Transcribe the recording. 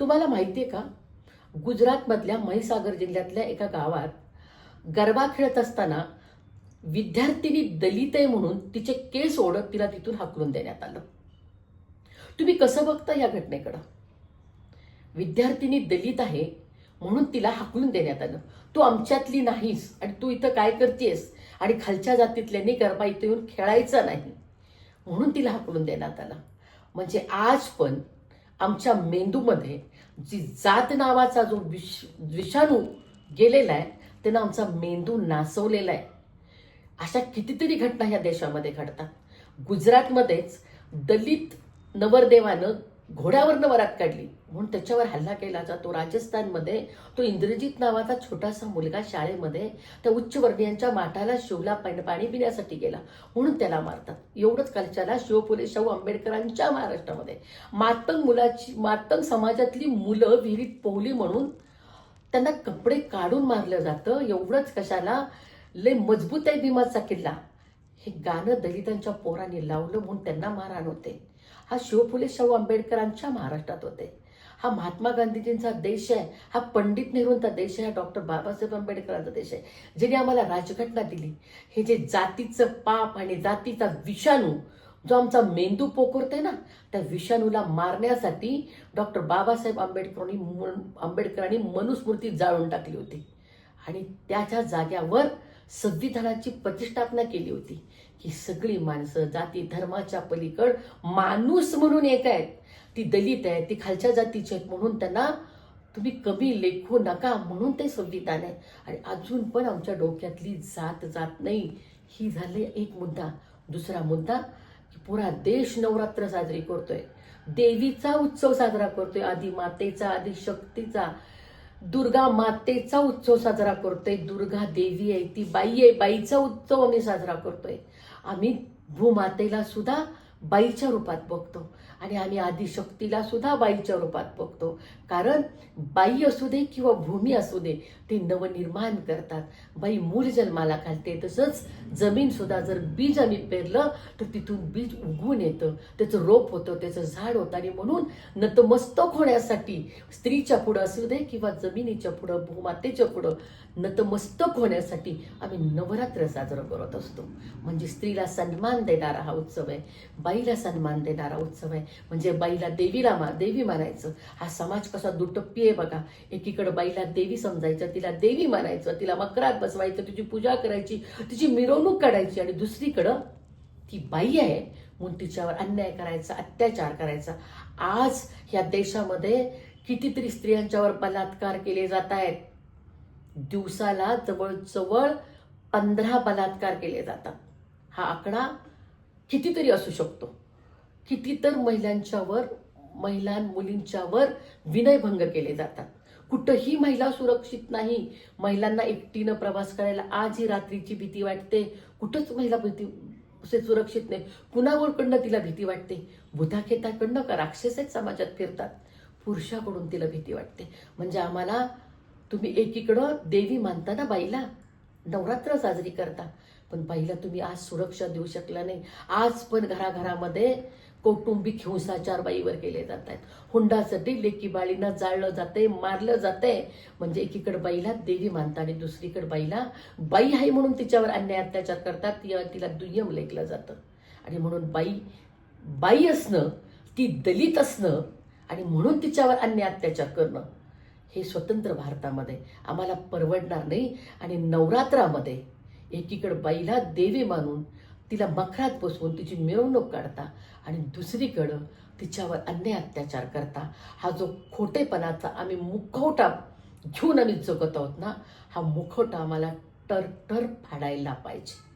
तुम्हाला माहिती आहे का? गुजरातमधल्या महिसागर जिल्ह्यातल्या एका गावात गरबा खेळत असताना विद्यार्थिनी दलित आहे म्हणून तिचे केस ओढत तिला तिथून हाकलून देण्यात आलं. तुम्ही कसं बघता या घटनेकडं? विद्यार्थिनी दलित आहे म्हणून तिला हाकलून देण्यात आलं. तू आमच्यातली नाहीस आणि तू इथं काय करतेस? आणि खालच्या जातीतल्यानी गरबा इथं येऊन खेळायचा नाही. म्हणून तिला हाकलून देण्यात आलं. म्हणजे आज पण आमच्या मेंदूमध्ये जी जात नावाचा जो विष विषाणू गेलेला आहे त्यानं आमचा मेंदू नासवलेला आहे. अशा कितीतरी घटना ह्या देशामध्ये घडतात. गुजरातमध्येच दलित नवरदेवानं घोड्यावरनं वरात काढली. म्हणून त्याच्यावर हल्ला केला जातो. राजस्थानमध्ये तो इंद्रजित नावाचा छोटासा मुलगा शाळेमध्ये त्या उच्चवर्णीयांच्या माठाला शिवला पाणी पाणी पिण्यासाठी गेला. म्हणून त्याला मारतात. एवढंच कालच्याला शिवपुले शाहू आंबेडकरांच्या महाराष्ट्रामध्ये. मातंग मुलाची मातंग समाजातली मुलं विहिरीत पोहली म्हणून त्यांना कपडे काढून मारलं जातं. एवढंच कशाला? लय मजबूत आहे भीमाचा किल्ला. हे गाणं दलितांच्या पोरांनी लावलं म्हणून त्यांना मारहाण होते. हा शिवफुले शाहू आंबेडकरांच्या महाराष्ट्रात होते. हा महात्मा गांधीजींचा देश आहे. हा पंडित नेहरूंचा देश आहे. हा डॉक्टर बाबासाहेब आंबेडकरांचा देश आहे. ज्यांनी आम्हाला राजघटना दिली. हे जे जातीचं पाप आणि जातीचा विषाणू जो आमचा मेंदू पोखरते ना त्या विषाणूला मारण्यासाठी डॉक्टर बाबासाहेब आंबेडकरांनी आंबेडकरांनी मनुस्मृती जाळून टाकली होती. आणि त्याच्या जाग्यावर संविधानाची प्रतिष्ठापना केली होती ही सगळी माणसं जाती धर्माच्या पलीकड माणूस म्हणून एक आहेत. ती दलित आहे ती खालच्या जातीची आहेत म्हणून त्यांना तुम्ही कमी लेखू नका म्हणून ते संविधान आहे. आणि अजून पण आमच्या डोक्यातली जात जात नाही. ही झाली एक मुद्दा. दुसरा मुद्दा की पुरा देश नवरात्र साजरी करतोय. देवीचा उत्सव साजरा करतोय. आधी मातेचा आधी शक्तीचा. दुर्गा मातेचा उत्सव साजरा करतोय. दुर्गा देवी आहे ती बाई आहे. बाईचा उत्सव आम्ही साजरा करतोय. आम्ही भूमातेला सुद्धा बाईच्या रूपात बघतो. आणि आम्ही आदिशक्तीला सुद्धा बाईच्या रूपात बघतो. कारण बाई असू दे किंवा भूमी असू दे ते नवनिर्माण करतात. बाई मूळ जन्माला घालते. तसंच जमीन सुद्धा जर बीज आम्ही पेरलं तर तिथून बीज उगवून येतं. त्याचं रोप होतं त्याचं झाड होतं. आणि म्हणून नतमस्तक होण्यासाठी स्त्रीच्या पुढं असू दे किंवा जमिनीच्या पुढं भूमातेच्या पुढं नतमस्तक होण्यासाठी आम्ही नवरात्र साजरं करत असतो. म्हणजे स्त्रीला सन्मान देणारा हा उत्सव आहे. बाईला सन्मान देणारा उत्सव आहे. म्हणजे बाईला देवीला मा देवी मानायचं. हा समाज कसा दुटप्पी आहे बघा. एकीकडे बाईला देवी समजायचं तिला देवी मानायचं तिला मकरात बसवायचं तिची पूजा करायची तिची मिरवणूक काढायची आणि दुसरीकडं ती बाई आहे. म्हणून तिच्यावर अन्याय करायचा अत्याचार करायचा. आज या देशामध्ये कितीतरी स्त्रियांच्यावर बलात्कार केले जात आहेत. दिवसाला जवळजवळ पंधरा बलात्कार केले जातात. हा आकडा कितीतरी असू शकतो. किती तर महिलांच्यावर महिला मुलींच्यावर विनयभंग केले जातात. कुठंही महिला सुरक्षित नाही. महिलांना एकटीनं प्रवास करायला आजही रात्रीची भीती वाटते. कुठंच महिला भीती असे सुरक्षित नाही. कुणाकडनं तिला भीती वाटते? भूताखेताकडनं का राक्षस आहेत समाजात फिरतात? पुरुषाकडून तिला भीती वाटते. म्हणजे आम्हाला तुम्ही एकीकडं देवी मानता ना बाईला नवरात्र साजरी करता. पण बाईला तुम्ही आज सुरक्षा देऊ शकला नाही. आज पण घराघरामध्ये कौटुंबिक हिंसाचार बाईवर केले जात आहेत हुंडासाठी लेकी बाळींना जाळलं जाते मारलं जाते म्हणजे एकीकडे बाईला देवी मानतात आणि दुसरीकडे बाईला बाई आहे म्हणून तिच्यावर अन्याय अत्याचार करतात. तिला दुय्यम लेखलं जातं. आणि म्हणून बाई बाई असणं ती दलित असणं आणि म्हणून तिच्यावर अन्याय अत्याचार करणं हे स्वतंत्र भारतामध्ये आम्हाला परवडणार नाही. आणि नवरात्रामध्ये एकीकडं बाईला देवी मानून तिला मखरात बसवून तिची मिरवणूक काढता आणि दुसरीकडं तिच्यावर अन्याय अत्याचार करता. हा जो खोटेपणाचा आम्ही मुखवटा घेऊन आम्ही जगत आहोत ना हा मुखवटा आम्हाला टर टर फाडायला पाहिजे.